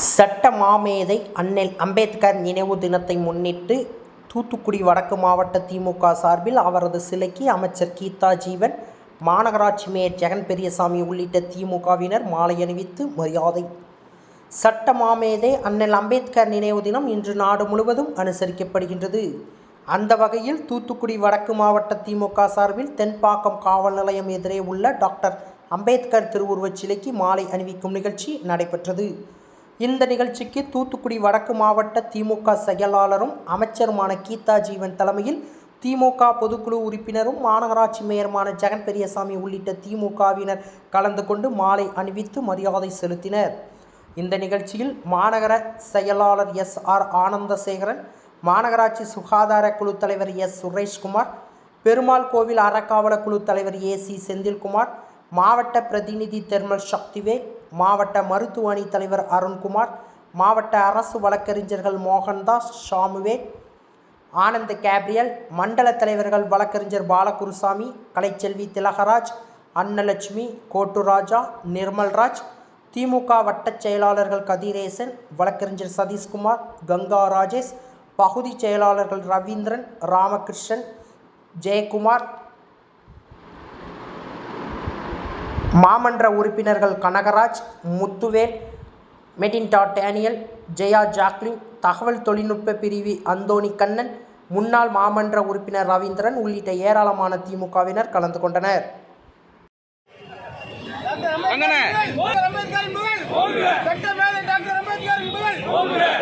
சட்ட மாமேதை அண்ணல் அம்பேத்கர் நினைவு தினத்தை முன்னிட்டு தூத்துக்குடி வடக்கு மாவட்ட திமுக சார்பில் அவரது சிலைக்கு அமைச்சர் கீதா ஜீவன் மாநகராட்சி மேயர் ஜெகன் பெரியசாமி உள்ளிட்ட திமுகவினர் மாலை அணிவித்து மரியாதை. சட்ட மாமேதை அண்ணல் அம்பேத்கர் நினைவு தினம் இன்று நாடு முழுவதும் அனுசரிக்கப்படுகின்றது. அந்த வகையில் தூத்துக்குடி வடக்கு மாவட்ட திமுக சார்பில் தென்பாக்கம் காவல் நிலையம் எதிரே உள்ள டாக்டர் அம்பேத்கர் திருவுருவச் சிலைக்கு மாலை அணிவிக்கும் நிகழ்ச்சி நடைபெற்றது. இந்த நிகழ்ச்சிக்கு தூத்துக்குடி வடக்கு மாவட்ட திமுக செயலாளரும் அமைச்சருமான கீதா ஜீவன் தலைமையில் திமுக பொதுக்குழு உறுப்பினரும் மாநகராட்சி மேயருமான ஜெகன் பெரியசாமி உள்ளிட்ட திமுகவினர் கலந்து கொண்டு மாலை அணிவித்து மரியாதை செலுத்தினர். இந்த நிகழ்ச்சியில் மாநகர செயலாளர் எஸ் ஆர் ஆனந்தசேகரன் மாநகராட்சி சுகாதார குழு தலைவர் எஸ் சுரேஷ்குமார் பெருமாள் கோவில் அறக்காவல குழு தலைவர் ஏ சி செந்தில்குமார் மாவட்ட பிரதிநிதி தெர்மல் சக்திவேல் மாவட்ட மருத்துவ அணி தலைவர் அருண்குமார் மாவட்ட அரசு வழக்கறிஞர்கள் மோகன்தாஸ் ஷாமுவேல் ஆனந்த் கேப்ரியல் மண்டல தலைவர்கள் வழக்கறிஞர் பாலகுருசாமி கலைச்செல்வி திலகராஜ் அன்னலட்சுமி கோட்டுராஜா நிர்மல்ராஜ் திமுக வட்டச் செயலாளர்கள் கதிரேசன் வழக்கறிஞர் சதீஷ்குமார் கங்கா ராஜேஷ் பகுதி செயலாளர்கள் ரவீந்திரன் ராமகிருஷ்ணன் ஜெயக்குமார் மாமன்ற உறுப்பினர்கள் கனகராஜ் முத்துவேல் மெடின்டா டேனியல் ஜெயா ஜாக்லின் தகவல் தொழில்நுட்ப பிரிவு அந்தோணி கண்ணன் முன்னாள் மாமன்ற உறுப்பினர் ரவீந்திரன் உள்ளிட்ட ஏராளமான திமுகவினர் கலந்து கொண்டனர். அம்பேத்கர்